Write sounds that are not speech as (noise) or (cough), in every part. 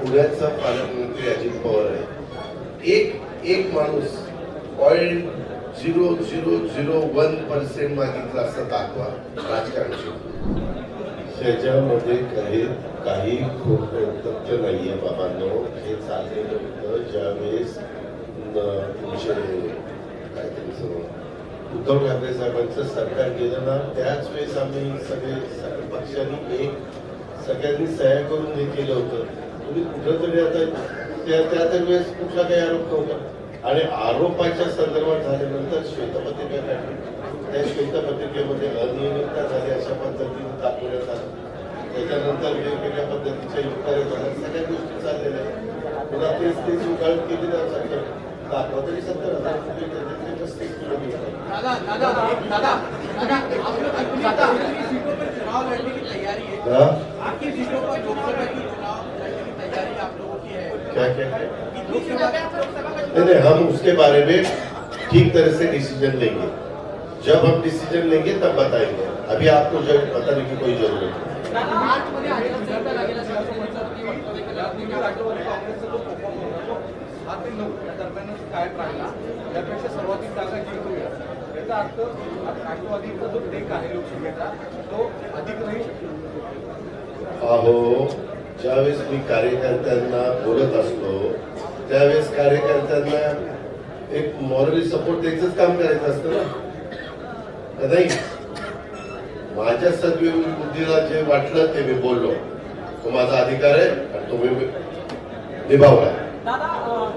पुण्याचा पालकमंत्री अजित पवार आहे. एक एक माणूस point zero zero zero one percent मागितला असं दाखवा राजकारण त्याच्यामध्ये काही काही खोट तथ्य नाहीये बाबांनो. हे चाललेलं होतं ज्यावेळेस न- तुमचे काय तुमचं उद्धव ठाकरे साहेबांचं सरकार गेलं ना त्याच वेळेस आम्ही सगळे सगळ्या पक्षांनी एक सगळ्यांनी सह्या करून हे केलं होतं. तुम्ही कुठंतरी आता त्या वेळेस कुठला काही आरोप नव्हता आणि आरोपाच्या संदर्भात झाल्यानंतर श्वेतपत्रिका काढली त्या श्वेतपत्रिकेमध्ये अनियमितता झाली अशा पद्धतीने दाखवण्यात आलं त्याच्यानंतर वेगवेगळ्या पद्धतीच्या युक्त्या झाल्या सगळ्या गोष्टी चाललेल्या आहेत पुन्हा तेच तेच उगाळ केली जाऊ शकतं दाखवा तरी सत्तर हजार रुपये त्याच्यातले पस्तीस किलो मिळतात क्या क्या? है नहीं हम उसके बारे में ठीक तरह से डिसीज़न लेंगे। जब हम डिसीज़न लेंगे तब बताएँगे। अभी आपको जब बताने की कोई ज़रूरत नहीं। तो अधिक अहो ज्यावेळेस मी कार्यकर्त्यांना बोलत असतो त्यावेळेस कार्यकर्त्यांना एक मॉरली सपोर्ट द्यायचंच काम करायचं असतं ना? नाही? माझ्या सद्विवेक बुद्धीला जे वाटलं ते मी बोललो. तो माझा अधिकार आहे आणि तो मी निभावला दादा अ,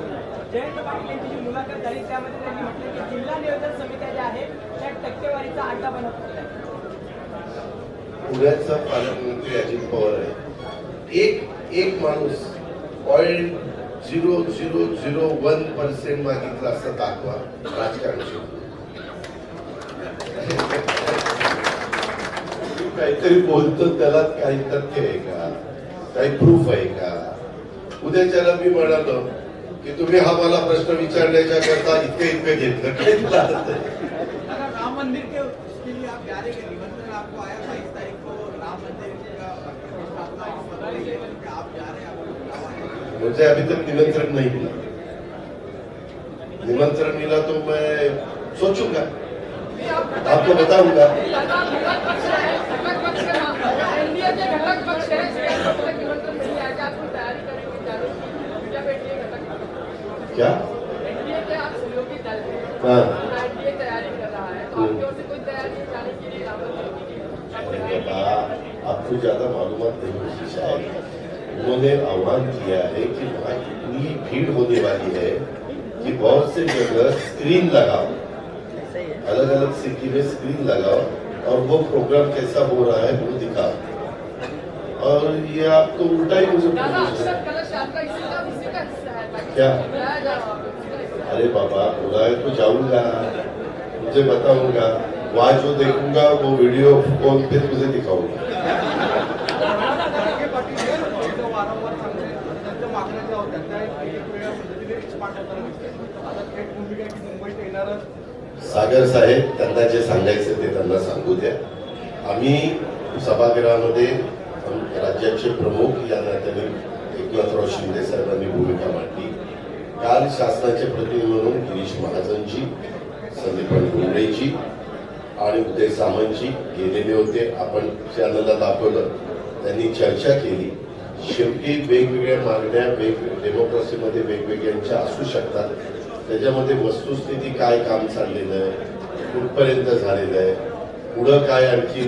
जयंत पाटील यांची जी मुलाखत झाली त्यामध्ये त्यांनी म्हटलं की जिल्हा नियोजन समित्या ज्या आहेत त्या टक्केवारीचा अड्डा बनत होत्या पुण्याचा पालकमंत्री अजित पवार आहे. एक एक माणूस point zero zero zero one percent मागितला असं दाखवा राजकारण काहीतरी बोलतो त्याला काही तथ्य आहे का? काही प्रूफ आहे का? उद्याच्याला मी म्हणालो की तुम्ही हा मला प्रश्न विचारण्याच्या करता इतके इतके घेतलं (laughs) (laughs) काही तुला अर्थ आहे? अगर राम मंदिर के उसके लिए आप जा रहे हैं निमंत्रण आपको आया बाईस तारीख को राम मंदिर का स्थापना इस बदल रही है कि आप जा रहे हैं आपको बुलावा है मुझे अभी तक निमंत्रण नहीं मिला निमंत्रण मिला तो मैं सोचूंगा आपको बताऊंगा क्या? आपको क्या हाँ। आपको ज्यादा मालूम नहीं होगी शायद उन्होंने आह्वान किया है कि वहाँ इतनी भीड़ होने वाली है कि बहुत से जगह स्क्रीन लगाओ अलग अलग सिटी में स्क्रीन लगाओ और वो प्रोग्राम कैसा हो रहा है वो दिखाओ और ये आपको उल्टा ही मुझे है। है क्या? है है। अरे बाबा बुलाए तो जाऊँगा मुझे बताऊँगा वहाँ जो देखूँगा, वो वीडियो फ़ोन पे तुझे दिखाऊँगा सागर साहेब त्यांना जे सांगायचं ते त्यांना सांगू द्या. आम्ही सभागृहामध्ये राज्याचे प्रमुख या नात्याने एकनाथराव शिंदे साहेबांनी भूमिका मांडली. काल शासनाचे प्रतिनिधी म्हणून गिरीश महाजनजी संदीपन गुंडेजी आणि उदय सामंतजी गेलेले होते. आपण चॅनलला दाखवलं. त्यांनी चर्चा केली. शेवटी वेगवेगळ्या मागण्या वेग डेमोक्रेसीमध्ये वेगवेगळ्यांच्या असू शकतात. त्याच्यामध्ये वस्तुस्थिती काय काम चाललेलं आहे? कुठपर्यंत झालेलं आहे? पुढं काय आणखी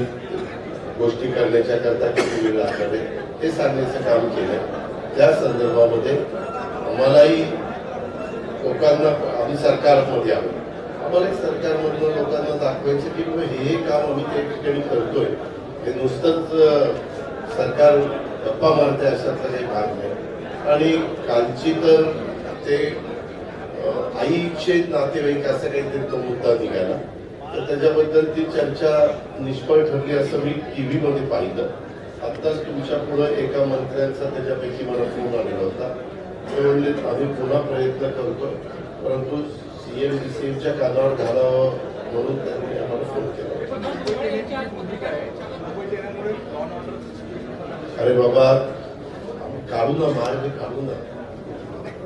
गोष्टी करण्याच्या करता किती वेळ लागणार आहे हे सांगण्याचं काम केलं त्या संदर्भामध्ये आम्हालाही लोकांना आम्ही सरकारमध्ये आहोत. आम्हाला एक सरकारमधलं लोकांना दाखवायचं की हे काम आम्ही त्या ठिकाणी करतोय. हे नुसतंच सरकार गप्पा मारते अशातला काही भाग नाही. आणि कालची तर ते आईचे नातेवाईक असं काहीतरी तो मुद्दा निघाला. तर त्याच्याबद्दल ती चर्चा निष्फळ ठरली असं मी टी व्हीमध्ये पाहिलं. आत्ताच तुमच्या पुढं एका मंत्र्यांचा त्याच्यापैकी मला फोन आलेला होता. ते म्हणले आम्ही पुन्हा प्रयत्न करतो परंतु सी एम बी सीएमच्या कानावर घालावं म्हणून त्यांनी आम्हाला फोन केला. अरे बाबा काढू ना मार्ग काढू ना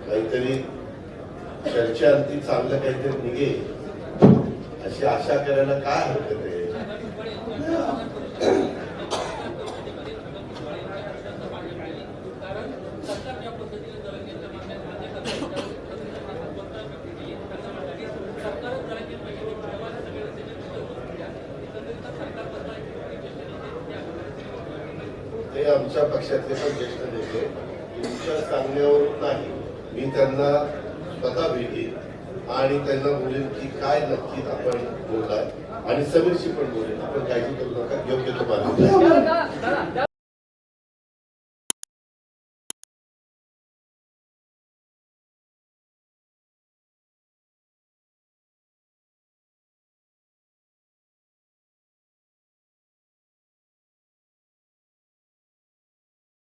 काहीतरी चर्चेअंती चांगलं काहीतरी निघे अशी आशा करायला काय हरकत आहे ते आमच्या पक्षातले पण ज्येष्ठ नेते तुमच्या सांगण्यावरून नाही. मी त्यांना स्वतः भेटेन आणि त्यांना बोलेन की काय नक्की आपण बोललाय आणि समीरशी पण बोलेन. आपण काळजी करू नका. योग्य तो मार्ग.